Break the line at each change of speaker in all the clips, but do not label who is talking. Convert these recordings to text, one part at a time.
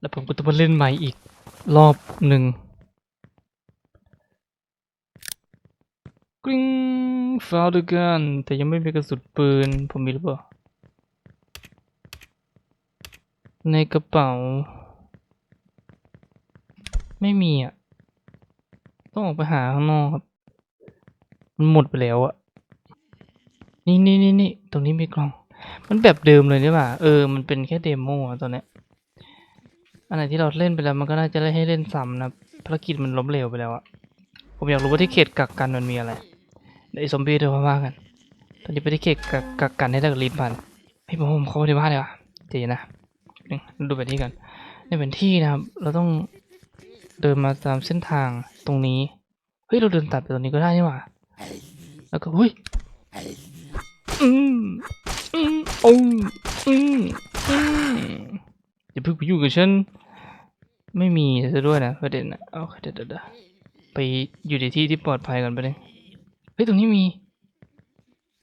แล้วผมก็ต้องมาเล่นใหม่อีกรอบหนึ่งกริ้งฟาวด์กันแต่ยังไม่มีกระสุนปืน ผมมีหรือเปล่า ในกระเป๋า ไม่มีอะ ต้องออกไปหาข้างนอกครับ มันหมดไปแล้วอะ นี่นี่นี่นี่ตรงนี้มีกล่อง มันแบบเดิมเลยนี่หว่าเออ มันเป็นแค่เดโมอะตอนเนี้ย อันไหนที่เราเล่นไปแล้วมันก็น่าจะได้ให้เล่นซ้ำนะภารกิจมันล้มเหลวไปแล้วอะผมอยากรู้ว่าที่เขตกักกันมันมีอะไรเดี๋ยวไอ้ซอมบี้เดี๋ยวมาว่ากัน ตอนนี้ไปที่เขตกักกักกันให้ได้กับลิ้นพันให้ผมมเข้าไปในบ้านเลยวะเดี๋นะนี่ดูแผนที่กันในแผนที่นะครับ เราต้องเดินมาตามเส้นทางตรงนี้เฮ้ยเราเดินตัดไปตรงนี้ก็ได้นี่หว่าแล้วก็เฮ้ยอืมอืมอืมอืมอืมอย่าเพิ่งไปยุ่งกับฉัน ไม่มีซะด้วยนะประเด็นนะเอเดี๋ยวเดี๋ยวเดี๋ยวไปอยู่ในที่ที่ปลอดภัยก่อนไปเลยเฮ้ยตรงนี้มี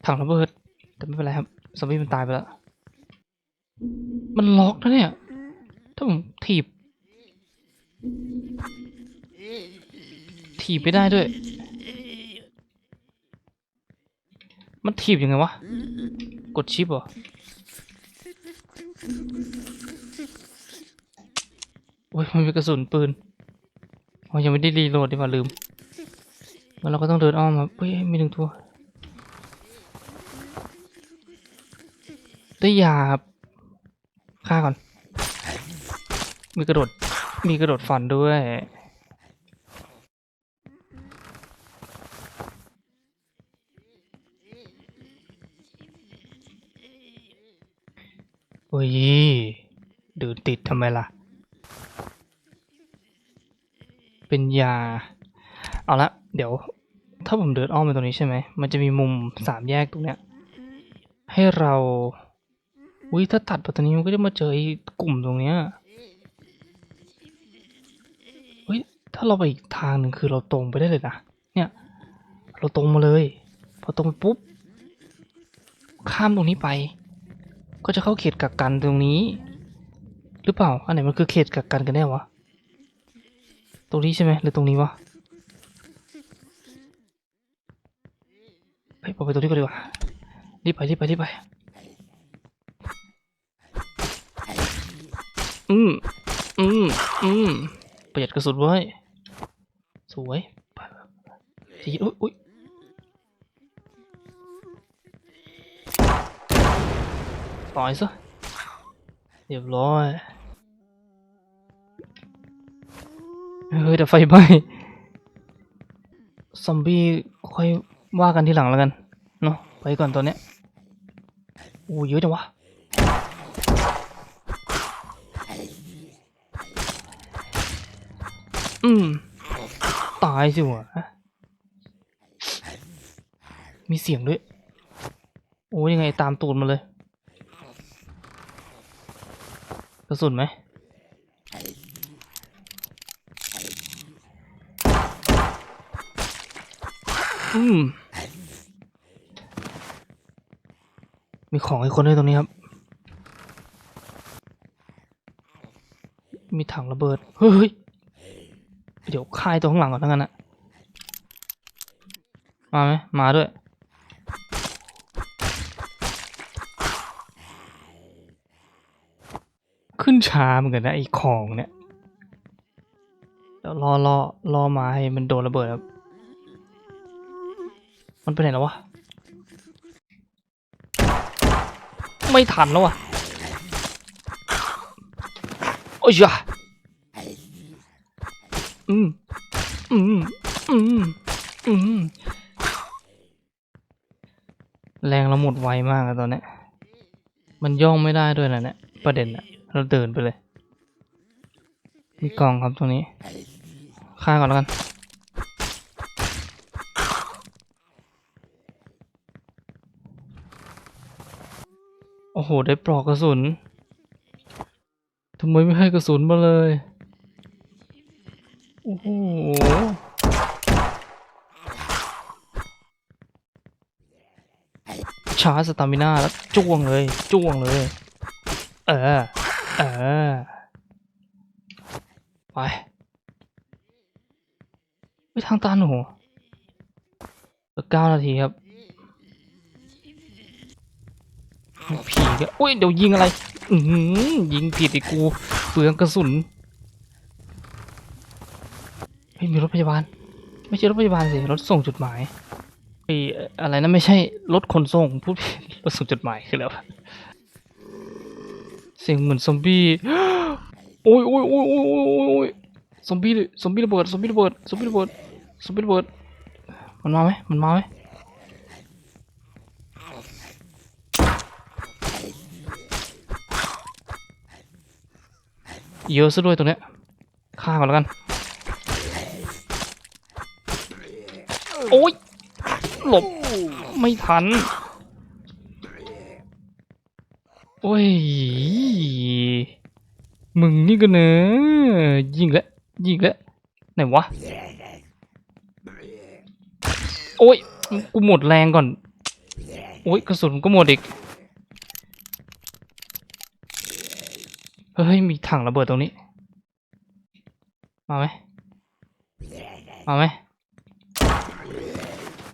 ถังระเบิดแต่ไม่เป็นไรครับซอมบี้มันตายไปแล้วมันล็อกนะเนี่ย ถ้าผมถีบ ถีบไม่ได้ด้วย มันถีบยังไงวะ กดชิปเหรอ อ้ยมันมีกระสุนปืนอ๋อยังไม่ได้รีโหลดดีกว่าลืมแล้วเราก็ต้องเดินอ้อมครับเฮ้ยมีหนึ่งตัวได้ยาครับฆ่าก่อน มีกระโดด มีกระโดดฟันด้วย โอ้ยเดินติดทำไมล่ะ เป็นยา เอาละเดี๋ยว ถ้าผมเดินอ้อมไปตรงนี้ใช่ไหม มันจะมีมุมสามแยกตรงเนี้ย ให้เรา อุ้ยถ้าตัดไปตรงนี้มันก็จะมาเจอไอ้กลุ่มตรงเนี้ยเฮ้ยถ้าเราไปอีกทางหนึ่งคือเราตรงไปได้เลยนะ เนี่ย เราตรงมาเลย พอตรงไปปุ๊บ ข้ามตรงนี้ไป ก็จะเข้าเขตกักกันตรงนี้ หรือเปล่า อันไหนมันคือเขตกักกันกันแน่วะ รงนี้ใช่ไหมหรือตรงนี้วะเฮ้ยพอไปตรงนี้ก็ดีกว่ารีบไปรีบไปรีบไปอืมอืมอืมประหยัดกระสุนไว้ สวยไปๆทีอุ้ยอุ้ยต่อยซะเรียบร้อย เฮ้ยแต่ไฟไหม้ซอมบี้ค่อยว่ากันทีหลังแล้วกัน เนาะไปก่อนตอนเนี้ยโอ้เยอะจังวะอืม ตายสิวะมีเสียงด้วย โอ้ยยังไงตามตูดมาเลย กระสุนไหม มีของอีกคนด้วยตรงนี้ครับ มีถังระเบิด เฮ้ย เดี๋ยวคายตัวข้างหลังก่อนทั้งนั้นอะมาไหมมาด้วย ขึ้นช้าเหมือนกันนะไอ้ของเนี่ยเดี๋ยวรอรอรอมาให้มันโดนระเบิดครับ มันไปไหนแล้ววะ ไม่ทันแล้ววะโอ้ยะอืม อืม อืม อืม แรงเราหมดไวมากอะตอนเนี้ย มันย่องไม่ได้ด้วยนะเนี่ย ประเด็นอะเราเดินไปเลย มีกล่องครับตรงนี้ฆ่าก่อนแล้วกัน โอ้โห ได้ปลอกกระสุนทำไมไม่ให้กระสุนมาเลย โอ้โห ชาร์จสตามิน่าแล้วจ้วงเลย จ้วงเลย เออ เออ ไปไปทางตันโอ้โหเหลือเก้านาทีครับ ผีก็อุ้ยเดี๋ยวยิงอะไร อืยิงผิดไอ้กูเปลืองกระสุนเฮ้ยมีรถพยาบาล ไม่ใช่รถพยาบาลสิรถส่งจดหมายไอ้อะไรนะไม่ใช่รถขนส่งพูดผิดรถส่งจดหมายคือแล้วเสียงเหมือนซอมบี้โอ้ยโอ้ยโอ้ยโอ้ยโอ้ยโอ้ยโอ้ยซอมบี้เลยซอมบี้ระเบิดซอมบี้ระเบิดซอมบี้ระเบิดซอมบี้ระเบิดมันมาไหมมันมาไหม เยอะซะด้วยตรงเนี้ยฆ่าก่อนแล้วกัน โอ้ย หลบ ไม่ทัน โอ้ย มึงนี่ก็เนอะยิงแล้วยิงแล้วไหนวะ โอ้ย กูหมดแรงก่อน โอ้ย กระสุนก็หมดอีก เฮ้ยมีถังระเบิดตรงนี้ มาไหมมาไหม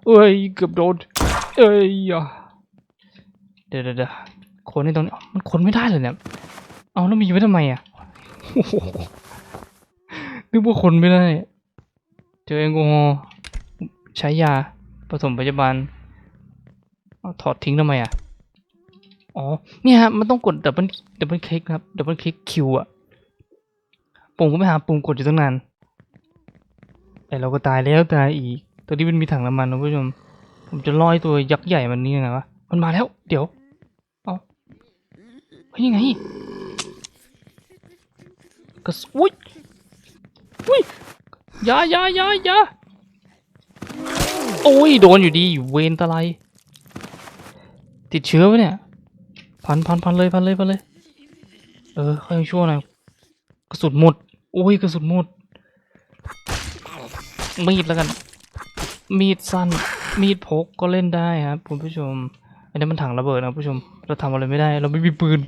เอ้ยเกือบโดนเอ้ยเดี๋ยวเดี๋ยวเดี๋ยวคนในตรงนี้มันคนไม่ได้เลยเนี่ยเอาแล้วมีไว้ทำไมอะนึกว่าคนไม่ได้เจอแอลกอฮอล์ใช้ยาผสมพยาบาลเอาถอดทิ้งทำไมอะ อ๋อ เนี่ยฮะ มันต้องกดดับเบิลดับเบิลคลิกครับ ดับเบิลคลิกคิวอะปุ่มก็ไม่หาปุ่มกดอยู่ตั้งนาน แต่เราก็ตายแล้วตายอีก ตัวนี้มันมีถังน้ำมันนะผู้ชม ผมจะลอยตัวยักษ์ใหญ่มันนี่ยังไงวะ มันมาแล้ว เดี๋ยว เอาเฮ้ยยังไงกระสุนอุ้ยอุ้ยอยาอยาอยาอยาโอ้ย โดนอยู่ดี อยู่เวนตะไลติดเชื้อปะเนี่ย พันพันพันเลยพันเลยพันเลย เออค่อยชั่วหน่อยกระสุนหมดโอ้ยกระสุนหมด มีดแล้วกัน มีดสั้น มีดพกก็เล่นได้ครับคุณผู้ชมอันนี้มันถังระเบิดนะผู้ชม เราทำอะไรไม่ได้ เราไม่มีปืน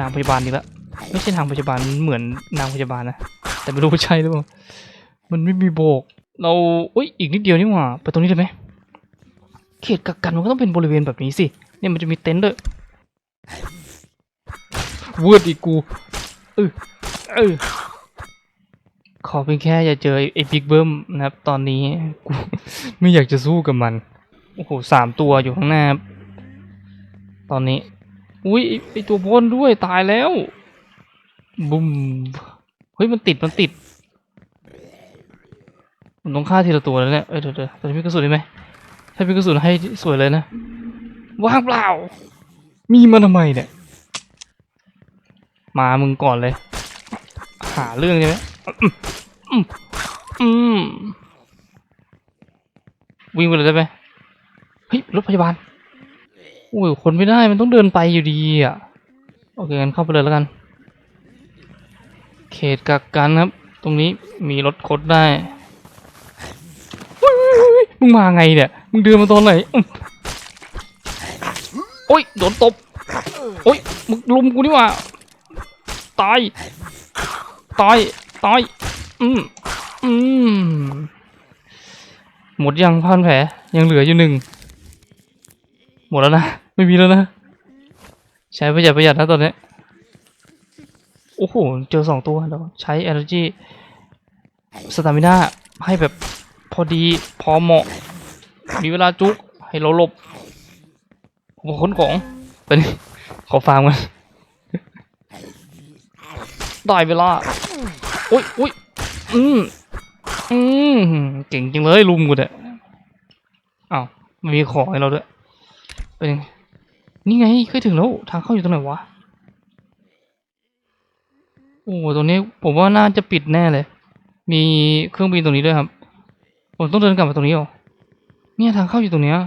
นางพยาบาลดีละไม่ใช่นางพยาบาลเหมือนนางพยาบาลนะ แต่ไม่รู้ว่าใช่หรือเปล่า มันไม่มีโบก เราอุ้ยอีกนิดเดียวนี่หว่า ไปตรงนี้ได้ไหมเขตกักกันมันก็ต้องเป็นบริเวณแบบนี้สิ เนี่ยมันจะมีเต็นท์ด้วย วิร์ดอีกกูเออเออขอเพียงแค่อย่าเจอไอ้บิ๊กเบิ้มนะครับ ตอนนี้กูไม่อยากจะสู้กับมัน โอ้โหสามตัวอยู่ข้างหน้า ตอนนี้ อุ้ยไอตัวบนด้วยตายแล้ว บุ้มเฮ้ยมันติดมันติดมันต้องฆ่าทีละตัวแล้วเนี่ยเอ้ยเดี๋ยวเดี๋ยวแต่มีกระสุนได้ไหมถ้ามีกระสุนให้สวยเลยนะว่างเปล่า มีมาทำไมเนี่ย มามึงก่อนเลย หาเรื่องใช่ไหมอืมวิ่งไปเลยได้ไหมเฮ้ยรถพยาบาลโอ้ยคนไม่ได้มันต้องเดินไปอยู่ดีอะโอเคงั้นเข้าไปเลยแล้วกัน เขตกักกันครับ ตรงนี้มีรถคดได้มึงมาไงเนี่ยมึงเดินมาตอนไหน โอ้ยโดนตบโอ้ยมึงลุมกูนี่ว่าตายตายตายอืมอืมหมดยังพันแผลยังเหลืออยู่หนึ่งหมดแล้วนะไม่มีแล้วนะ ใช้ประหยัดประหยัดนะตอนนี้โอ้โหเจอสองตัวแล้วใช้ energy สตามิน่าให้แบบพอดีพอเหมาะ มีเวลาจุกให้เราหลบ ผมขนของตอนนี้ขอฟังมันได้เวลาอุ้ยอุ้ยอืมอืมเก่งจริงเลยลุมกูเนี่ยอ้าวไม่มีของให้เราด้วยเป็นนี่ไงเคยถึงแล้วทางเข้าอยู่ตรงไหนวะโอ้ตรงนี้ผมว่าน่าจะปิดแน่เลย มีเครื่องบินตรงนี้ด้วยครับ ผมต้องเดินกลับมาตรงนี้เหรอเนี่ยทางเข้าอยู่ตรงเนี้ย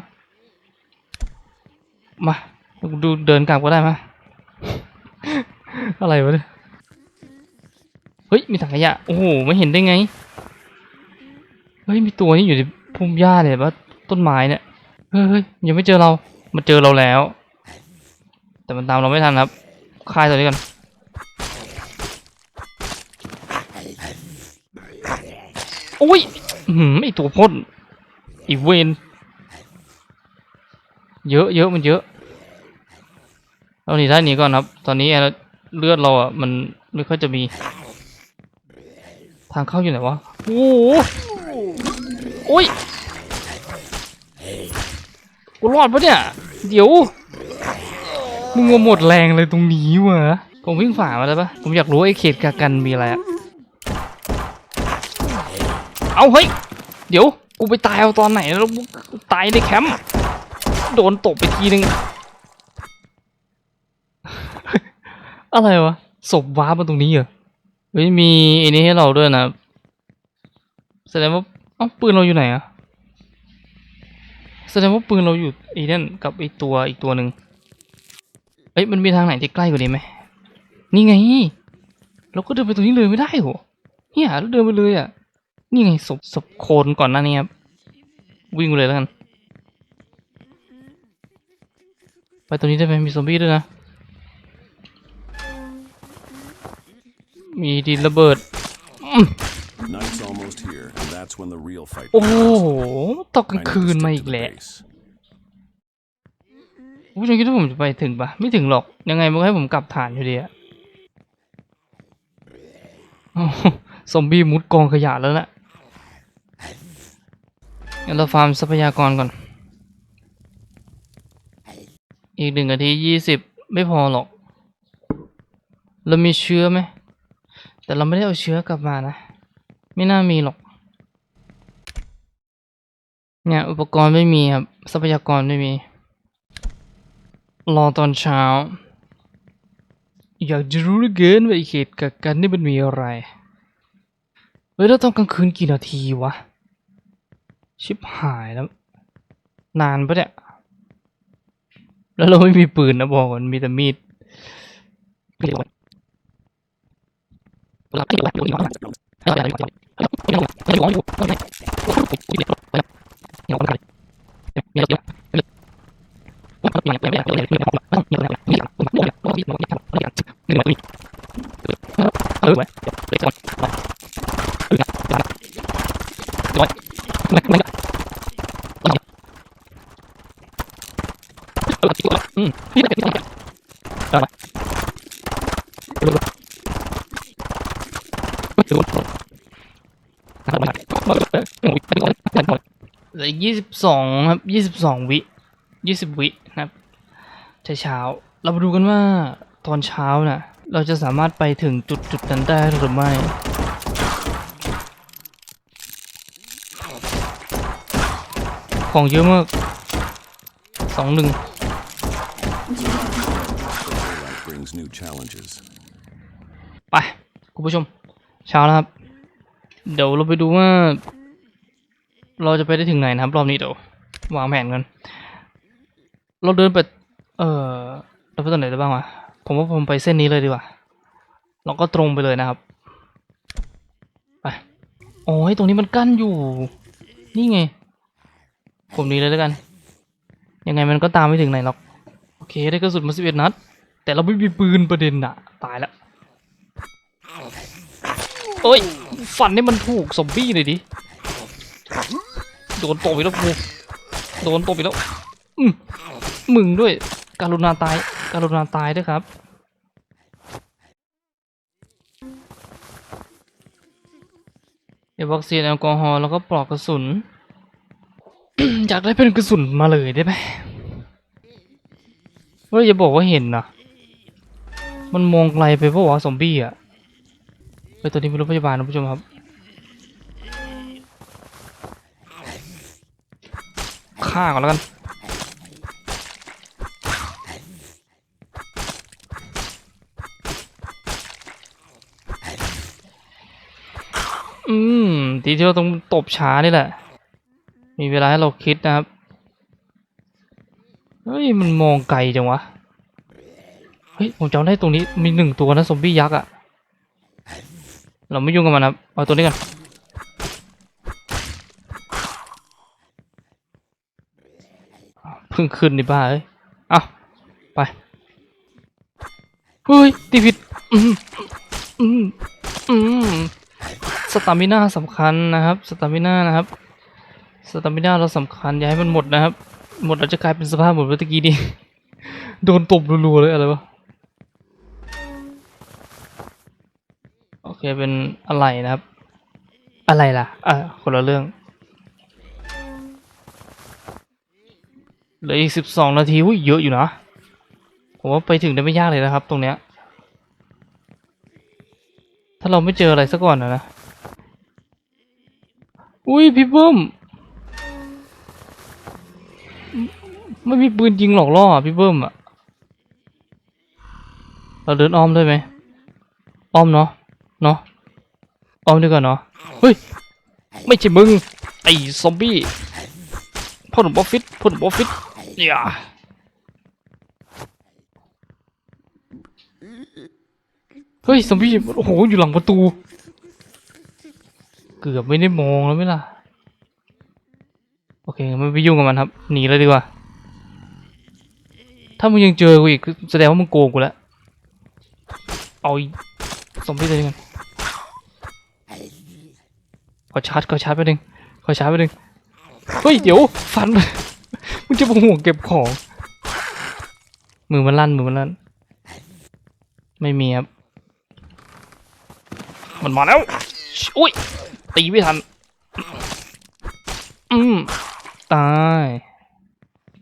มาดูเดินกลับก็ได้มาอะไรวะเนี่ยเฮ้ยมีถังขยะโอ้โหไม่เห็นได้ไงเฮ้ยมีตัวนี้อยู่ในพุ่มหญ้าเนี่ยว่าต้นไม้เนี่ยเฮ้ยยังไม่เจอเรามันเจอเราแล้ว แต่มันตามเราไม่ทันครับคายตัวนี้กันอุ้ยหืมไอตัวพ่นอีเวนเยอะเยอะมันเยอะ เราหนีได้หนีก่อนครับ ตอนนี้เลือดเราอะมันไม่ค่อยจะมี ทางเข้าอยู่ไหนวะโอ้โหโอ้ยกูรอดปะเนี่ย เดี๋ยวมึงหมดแรงเลยตรงนี้วะผมวิ่งฝ่ามาแล้วปะผมอยากรู้ไอ้เขตกากันมีอะไรอะเอาเฮ้ย เดี๋ยว กูไปตายเอาตอนไหนแล้วตายในแคมป์ โดนตบไปทีนึง อะไรวะศพว้ามาตรงนี้เหรอเฮ้ยมีไอ้นี้ให้เราด้วยนะแสดงว่าเอ้าปืนเราอยู่ไหนอะแสดงว่าปืนเราอยู่ไอ้นั่นกับไอ้ตัวอีกตัวหนึ่งเอ้ยมันมีทางไหนที่ใกล้กว่านี้ไหมนี่ไง เราก็เดินไปตรงนี้เลยไม่ได้โหเนี่ยเราเดินไปเลยอะนี่ไงศพศพโคนก่อนหน้านี้ครับวิ่งไปเลยแล้วกันไปตรงนี้ได้ไหมมีซอมบี้ด้วยนะ มีดินระเบิด
Night's almost here, and that's when the real fight
โอ้โห
begins.
ตกกลาง
I need
คืน
to
มา
stick
อี
to
ก
the
แหละ
base.
ผู้ชมคิดว่าผมจะไปถึงปะไม่ถึงหรอก ยังไงมันก็ให้ผมกลับฐานอยู่ดีอะโอ้โหซอมบี้มุดกองขยะแล้วนะงั้นเราฟาร์มทรัพยากรก่อน อีกหนึ่งนาทียี่สิบไม่พอหรอก เรามีเชื้อไหม แต่เราไม่ได้เอาเชื้อกลับมานะ ไม่น่ามีหรอก เนี่ยอุปกรณ์ไม่มีครับทรัพยากรไม่มี รอตอนเช้า อยากจะรู้เหลือเกินว่าไอเหตุกักกันนี่มันมีอะไร เฮ้ยเราต้องกลางคืนกี่นาทีวะ ชิบหายแล้ว นานปะเนี่ย แล้วเราไม่มีปืนนะบอกก่อนมีแต่มีด เออไว้อืมเหลือ ยี่สิบสองครับยี่สิบสองวิยี่สิบวินะครับเช้าเรามาดูกันว่าตอนเช้าน่ะเราจะสามารถไปถึงจุดจุดนั้นได้หรือไม่ของเยอะมากสองหนึ่งไป คุณผู้ชม เช้าแล้วครับ เดี๋ยวเราไปดูว่า เราจะไปได้ถึงไหนนะครับรอบนี้เดี๋ยววางแผนกัน เราเดินไป เออเราไปตรงไหนได้บ้างวะ ผมว่าผมไปเส้นนี้เลยดีกว่า เราก็ตรงไปเลยนะครับ ไป โอ้ยตรงนี้มันกั้นอยู่ นี่ไง ผมนี้เลยแล้วกัน ยังไงมันก็ตามไม่ถึงไหนหรอก โอเคได้กระสุนมาสิบเอ็ดนัด แต่เราไม่มีปืนประเด็นอะตายแล้วเอ้ยฟันให้มันถูกซอมบี้เลยดิ โดนตบอีกแล้วกูโดนตบอีกแล้วมึงด้วย การุณาตาย การุณาตายด้วยครับ เดี๋ยววัคซีนแอลกอฮอล์แล้วก็ปลอกกระสุน อยากได้เป็นกระสุนมาเลยได้ไหมเฮ้ยอย่าบอกว่าเห็นนะมันมองไกลไปเพราะว่าซอมบี้อะไปตัวนี้เป็นรถพยาบาลนะผู้ชมครับ ฆ่าก่อนแล้วกัน อืมทีที่เราต้องตบช้านี่แหละ มีเวลาให้เราคิดนะครับ เฮ้ย มันมองไกลจังวะ เฮ้ย ผมจำได้ตรงนี้มีหนึ่งตัวนะซอมบี้ยักษ์อะเราไม่ยุ่งกับมันครับเอาตัวนี้กัน เพิ่งขึ้นในบ้าเอ้ยเอาไปเฮ้ยตีผิดอืมอืมอืมสตามิน่าสำคัญนะครับสตามิน่านะครับสตามิน่าเราสำคัญอย่าให้มันหมดนะครับ หมดเราจะกลายเป็นสภาพเหมือนเมื่อกี้นี้โดนตบรัวๆเลยอะไรวะโอเคเป็นอะไรนะครับ อะไรล่ะอะคนละเรื่อง เหลืออีกสิบสองนาทีอุ้ยเยอะอยู่นะ ผมว่าไปถึงได้ไม่ยากเลยนะครับ ตรงเนี้ย ถ้าเราไม่เจออะไรซะก่อนนะนะ อุ้ยพี่เบิ้มไม่มีปืนยิงหลอกล่อพี่เบิ้มอะเราเดินอ้อมได้ไหมอ้อมเนาะ เนาะ อ้อมดีกว่าเนาะ เฮ้ย ไม่ใช่มึง ไอ้ซอมบี้พ่อหนุ่มบอฟฟิศพ่อหนุ่มบอฟฟิศ อย่าเฮ้ยซอมบี้โอ้โหอยู่หลังประตู เกือบไม่ได้มองแล้วไหมล่ะ โอเคไม่ไปยุ่งกับมันครับ หนีเลยดีกว่า ถ้ามึงยังเจอกูอีกแสดงว่ามึงโกงกูแล้ว เอาอีซอมบี้ตัวนี้กันขอชาร์จขอชาร์จไปหนึ่งขอชาร์จไปหนึ่งเฮ้ย เดี๋ยวฟัน มึงจะมาห่วงเก็บของ มือมันลั่นมือมันลั่น ไม่มีครับ มันมาแล้ว อุ้ย ตีไม่ทัน อืม ตาย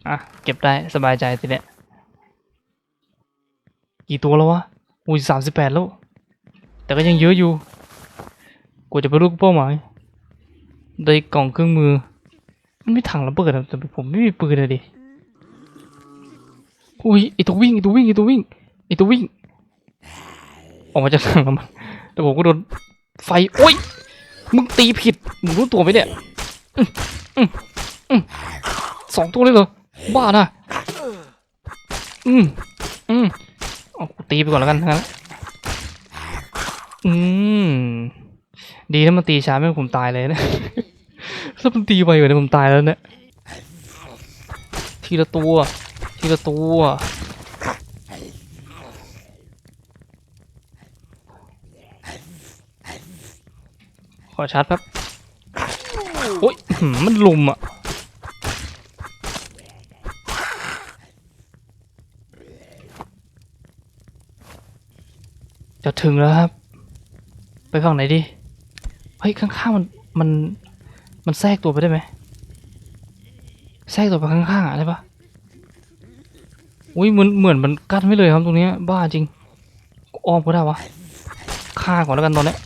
อะ เก็บได้สบายใจทีเนี้ยกี่ตัวแล้ววะ อุ้ยสามสิบแปดแล้ว แต่ก็ยังเยอะอยู่ กว่าจะไปลูกเป้าหมาย ได้กล่องเครื่องมือ มันไม่ถังระเบิดแต่ผมไม่มีปืนเลยดิ อุ้ยไอตัววิ่งไอตัววิ่งไอตัววิ่งไอตัววิ่ง ออกมาจากถังน้ำมันแต่ผมก็โดนไฟโอ้ย มึงตีผิด มึงรู้ตัวไหมเนี่ยอืมอืมอืมสองตัวเลยเหรอ บ้านะอืมอืมเอากูตีไปก่อนแล้วกันนะอืม ดีนะมันตีช้าไม่งผมตายเลยนะ ถ้ามันตีไวกว่านี้ผมตายแล้วเนี่ยทีละตัว ทีละตัวขอชาร์จแป๊บโอ้ยมมันลุมอะ จะถึงแล้วครับ ไปฝั่งไหนดี เฮ้ย ข้างๆมัน มัน มันแทรกตัวไปได้ไหมแทรกตัวไปข้างๆอะได้ปะอุ้ยเหมือนเหมือนมันกั้นไม่เลยครับตรงนี้บ้าจริงอ้อมก็ได้วะฆ่าก่อนแล้วกันตอนนี้ย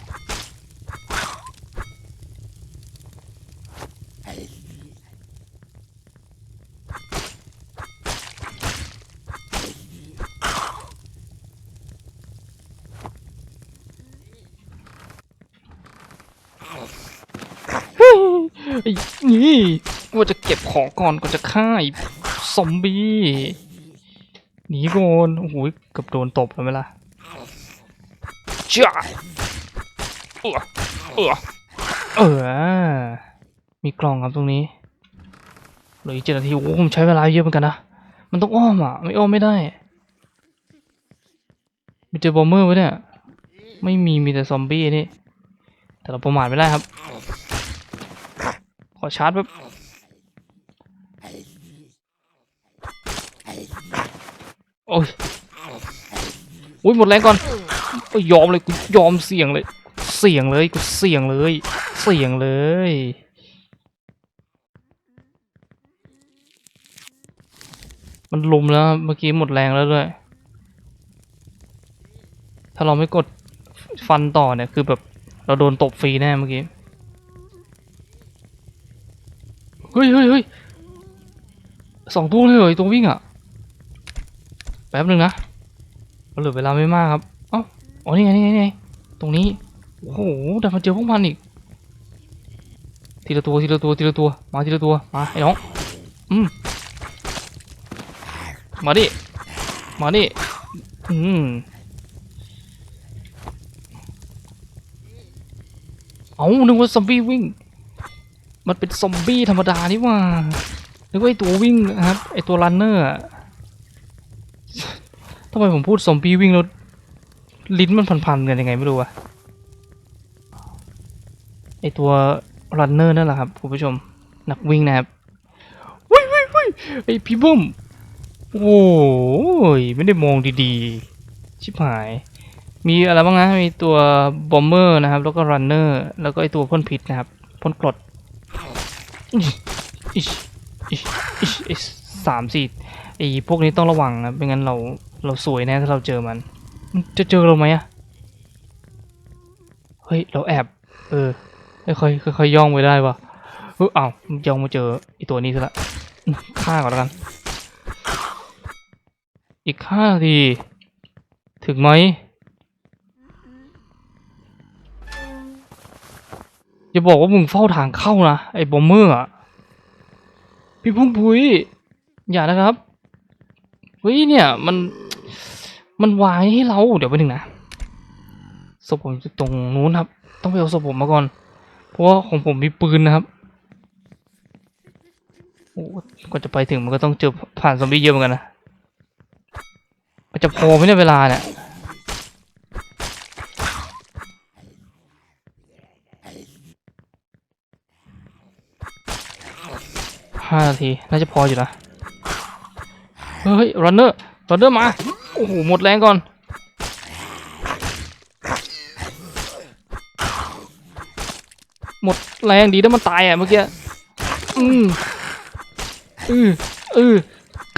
ไอ้นี่กูจะเก็บ ของก่อนก่อนจะฆ่าไอ้ซอมบี้หนีก่อนโอ้โหเกือบโดนตบแล้วไหมล่ะจ้าเออเออเออมีกล่องครับตรงนี้เหลืออีกเจ็ดนาทีโอ้ผมใช้เวลาเยอะเหมือนกันนะมันต้องอ้อมอะไม่อ้อมไม่ได้มีเจอบอมเมอร์ไว้เนี่ยไม่มีมีแต่ซอมบี้นี่แต่เราประมาทไม่ได้ครับ ขอชาร์จแบบ โอ้ยอุ้ยหมดแรงก่อนโอ้ยยอมเลยกูยอมเสี่ยงเลย เสี่ยงเลยกูเสี่ยงเลย เสี่ยงเลยมันลุมแล้วเมื่อกี้หมดแรงแล้วด้วย ถ้าเราไม่กดฟันต่อเนี่ยคือแบบเราโดนตบฟรีแน่เมื่อกี้ เฮ้ยเฮ้ยเฮ้ยสองตัวเลยเหรอตัววิ่งอะ ป๊บหนึ่งนะเราเหลือเวลาไม่มากครับเอ้าอ๋อนี่ไงนี่ไงนี่ไงตรงนี้โอ้โหดันมาเจอพวกมันอีกทีละตัวทีละตัวทีละตัวมาทีละตัวมาไอ้น้องอืมมาดิมาดิอืมเอานึกว่าซอมบี้วิ่ง มันเป็นซอมบี้ธรรมดานี่ว่านึกว่าไอตัววิ่งนะครับไอตัวรันเนอร์ ทำไมผมพูดซอมบี้วิ่งแล้วลิ้นมันพันๆกันยังไงไม่รู้อะไอตัวรันเนอร์นั่นแหละครับคุณผู้ชม นักวิ่งนะครับวิ่งวิ่งวิ่งไอพี่บุ้มโอ้ยไม่ได้มองดีๆ ชิบหาย มีอะไรบ้างนะมีตัวบอมเมอร์นะครับ แล้วก็รันเนอร์แล้วก็ไอตัวพ่นพิษนะครับพ่นกรดอิชอิชอิชอิชสามสี่ไอพวกนี้ต้องระวังนะไม่งั้นเราเราสวยแน่ถ้าเราเจอมัน จะเจอเราไหมอะเฮ้ย เราแอบ เออค่อยๆค่อยย่องไปได้ปะเอออ้าวย่องมาเจอไอตัวนี้ซะละฆ่าก่อนแล้วกัน อีกห้านาที ถึงไหม อย่าบอกว่ามึงเฝ้าทางเข้านะ ไอ้บอมเมอร์อะพี่พุ่งพุยอย่านะครับเฮ้ยเนี่ย มัน มันวางให้เราเดี๋ยวไปหนึ่งนะศพผมอยู่ตรงนู้นครับ ต้องไปเอาศพผมมาก่อน เพราะว่าของผมมีปืนนะครับโอ้กว่าจะไปถึงมันก็ต้องเจอผ่านซอมบี้เยอะเหมือนกันนะมันจะพอไหมเนี่ยเวลาเนี่ยห้านาที น่าจะพออยู่นะ เฮ้ยรันเนอร์รันเนอร์มา โอ้โหหมดแรงก่อน หมดแรงดีนะมันตายอะเมื่อกี้ อืมอืออือ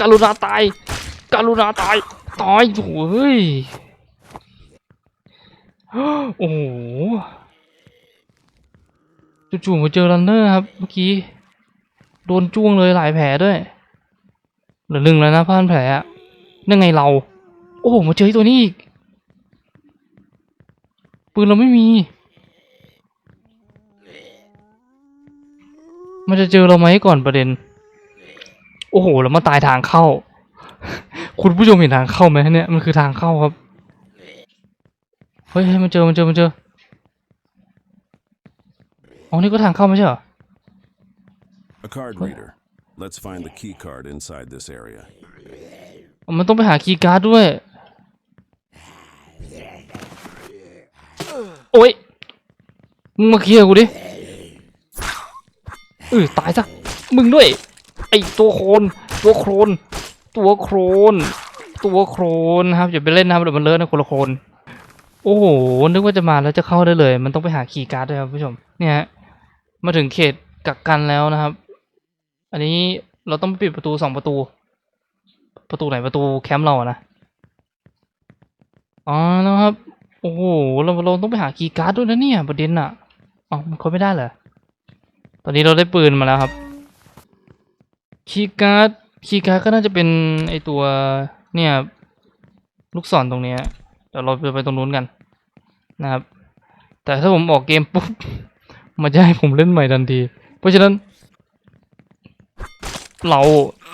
การุณาตายการุณาตาย ตายโถ่เฮ้ย โอ้โหจู่ๆมาเจอรันเนอร์ครับ เมื่อกี้ โดนจ้วงเลยหลายแผลด้วยเหลือหนึ่งแล้วนะพันแผลนั่นไงเรา อ้โหมาเจอไอ้ตัวนี้อีก ปืนเราไม่มี มันจะเจอเราไหมก่อนประเด็น โอ้โหแล้วมาตายทางเข้า คุณผู้ชมเห็นทางเข้าไหมเนี่ยมันคือทางเข้าครับเฮ้ยเฮ้ยมันเจอมันเจอมันเจออ๋อนี่ก็ทางเข้าไม่ใช่เหรอ
A card reader. Let's find the key card inside this area.
อ๋อมันต้องไปหาคีย์การ์ดด้วย โอ้ย มึงมาเคลียร์กูดิเออตายซะ มึงด้วย ไอตัวโคลนตัวโคลนตัวโคลนตัวโคลนครับอย่าไปเล่นนะครับเดี๋ยวมันเลอะนะคนละโคลนโอ้โห นึกว่าจะมาแล้วจะเข้าได้เลย มันต้องไปหาคีย์การ์ดด้วยครับผู้ชม เนี่ยมาถึงเขตกักกันแล้วนะครับ อันนี้เราต้องปิดประตูสองประตู ประตูไหนประตูแคมป์เราอะนะ อ๋อแล้วครับ โอ้โห เราเราต้องไปหาคีย์การ์ดด้วยนะเนี่ยประเด็นอะ อ๋อมันค้นไม่ได้เหรอ ตอนนี้เราได้ปืนมาแล้วครับ คีย์การ์ด คีย์การ์ดก็น่าจะเป็นไอตัวเนี่ยลูกศรตรงนี้เดี๋ยวเราไปตรงนู้นกันนะครับ แต่ถ้าผมออกเกมปุ๊บ มันจะให้ผมเล่นใหม่ทันที เพราะฉะนั้น เรา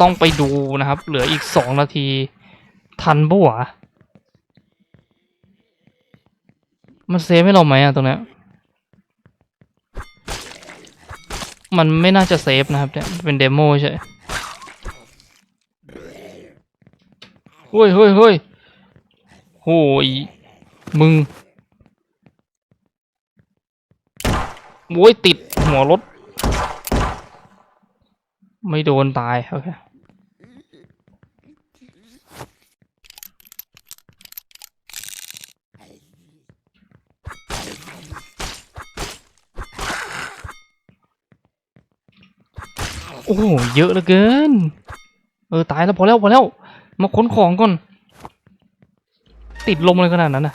ต้องไปดูนะครับ เหลืออีกสองนาที ทันปะวะมันเซฟให้เราไหมอะตรงนี้ย มันไม่น่าจะเซฟนะครับเนี่ย เป็นเดโมใช่เฮ้ยเฮ้ยเฮ้ยโอยมึงโว้ยติดหัวรถ ไม่โดนตาย โอเค โอ้โหเยอะเหลือเกิน เออตายแล้วพอแล้วพอแล้ว มาค้นของก่อน ติดลมเลยขนาดนั้นนะ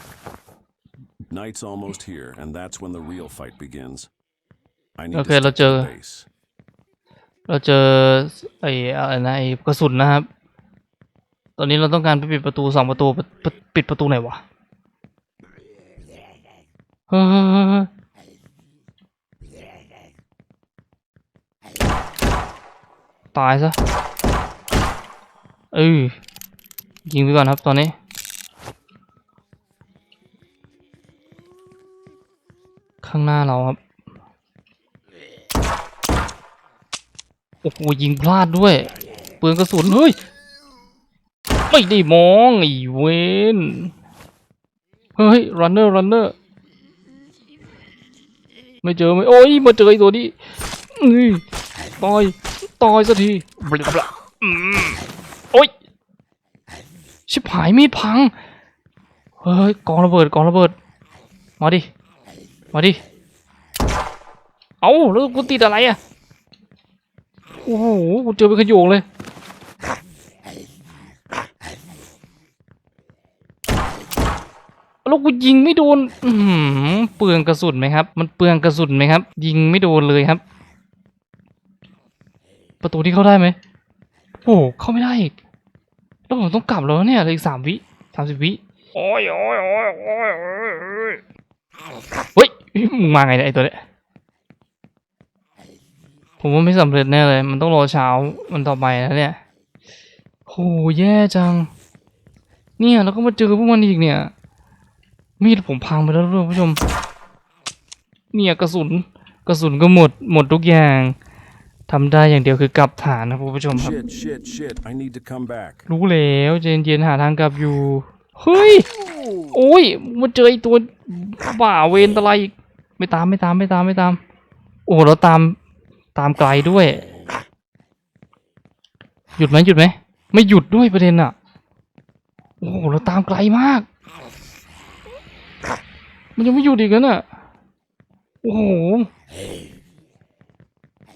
Night's almost here, and that's when the real fight begins. I need
Okay,
to
let's
stick to
go.
the base.
เราเจอไอ้อะไรนะไอ้กระสุนนะครับ ตอนนี้เราต้องการไปปิดประตูสองประตูปปปิดประตูไหนวะเฮ้ยเฮ้ยเฮ้ยเฮ้ย ตายซะเออยิงไปก่อนครับตอนนี้ข้างหน้าเราครับ โอ้โหยิงพลาดด้วยปืนกระสุนเฮ้ย ไม่ได้มองไอ้เวนเฮ้ยรันเนอร์รันเนอร์ไม่เจอไม่โอ้ยมาเจอไอ้ตัวนี้นี่ตาย ตายสักทีบลาบลาอืมโอ้ยชิบหายมีดพัง เฮ้ยกองระเบิดกองระเบิด มาดิ มาดิ เอาแล้วกูติดอะไรอะ โอ้โห กูเจอเป็นขโยงเลยแล้วกูยิงไม่โดน อือหือเปลืองกระสุนไหมครับ มันเปลืองกระสุนไหมครับ ยิงไม่โดนเลยครับ ประตูที่เข้าได้ไหมโอ้โหเข้าไม่ได้อีกแล้วผมต้องกลับแล้วเนี่ยเหลืออีกสามวิสามสิบวิโอ้ยโอ้ยโอ้ยโอ้ยโอ้ยโอ้ยเฮ้ยมึงมาไงเนี่ยไอตัวเนี้ยผมว่าไม่สำเร็จแน่เลย มันต้องรอเช้ามันต่อไปแล้วเนี่ยโหแย่จัง เนี่ยแล้วก็มาเจอพวกมันอีกเนี่ย มีดผมพังไปแล้วด้วยคุณผู้ชม เนี่ยกระสุนกระสุนก็หมดหมดทุกอย่าง ทำได้อย่างเดียวคือกลับฐานนะคุณผู้ชมครับ
Shit, shit, shit. I need to come back.
รู้แล้วเจนเย็นๆหาทางกลับอยู่ เฮ้ย โอ้ยมาเจอไอตัวบ่าเวนอะไรอีกไม่ตามไม่ตามไม่ตามไม่ตาม โอ้เราตามตามไกลด้วย หยุดไหมหยุดไหมไม่หยุดด้วยประเด็นอะโอ้โหเราตามไกลมาก มันยังไม่หยุดอีกแล้วน่ะโอ้โห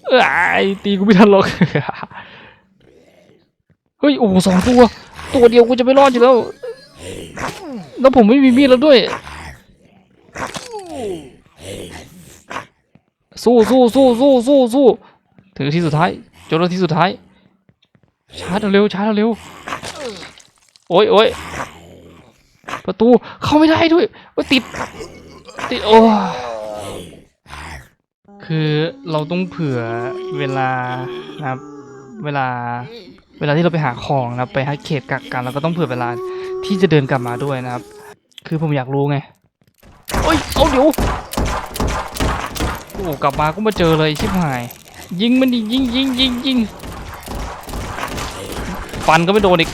เอ้ยตีกูไม่ทันหรอก เฮ้ย โอ้สองตัว ตัวเดียวกูจะไม่รอดอยู่แล้ว แล้วผมไม่มีมีดแล้วด้วย สู้สู้สู้สู้สู้สู้ถึงที่สุดท้าย จนทีสุดท้าย ชาร์จเร็วชาร์จเร็ว โอ้ยโอ้ยประตูเข้าไม่ได้ด้วยโอ้ยติด ติด โอ้ คือเราต้องเผื่อเวลานะครับ เวลาเวลาที่เราไปหาของนะไปหาเขตกักกันเราก็ต้องเผื่อเวลาที่จะเดินกลับมาด้วยนะครับ คือผมอยากรู้ไงเอ้ยเอาเดี๋ยวโอ้กลับมาก็มาเจอเลยชิบหาย ยิงมันดิยิงยิงยิงยิงฟันก็ไม่โดนอีก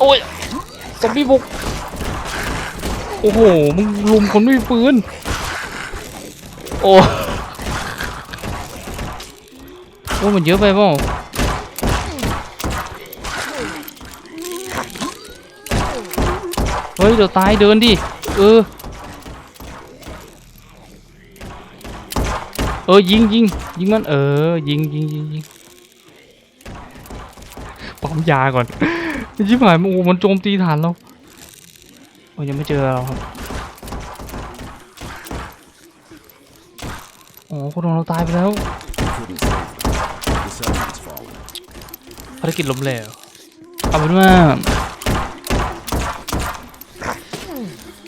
โอ้ยซอมบี้บุกโอ้โหมึงลุมคนไม่มีปืน โอ้โอ้มันเยอะไปเปล่เฮ้ย เดี๋ยวตายเดินดิ เออ เออ ยิงยิงยิงมัน เออ ยิงยิงยิงยิงปั๊มยาก่อนชิบหายโอ้มันโจมตีฐานเราโอ้ยังไม่เจอเราครับอ๋อ คนของเราตายไปแล้วภารกิจล้มเหลวเอาเป็นว่า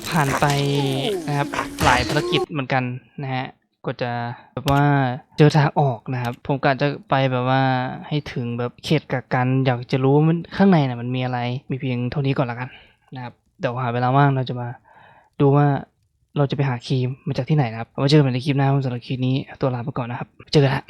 ผ่านไปนะครับหลายภารกิจเหมือนกันนะฮะก็จะแบบว่าเจอทางออกนะครับ ผมกะจะไปแบบว่าให้ถึงแบบเขตกักกันอยากจะรู้ว่ามันข้างในน่ะมันมีอะไร มีเพียงเท่านี้ก่อนละกันนะครับ เดี๋ยวหาเวลาว่างเราจะมาดูว่า เราจะไปหาครีมมาจากที่ไหนนะครับเอาไว้เจอกันใหม่ในคลิปหน้าสำหรับคลิปนี้ตัวลาไปก่อนนะครับ เจอกันฮะ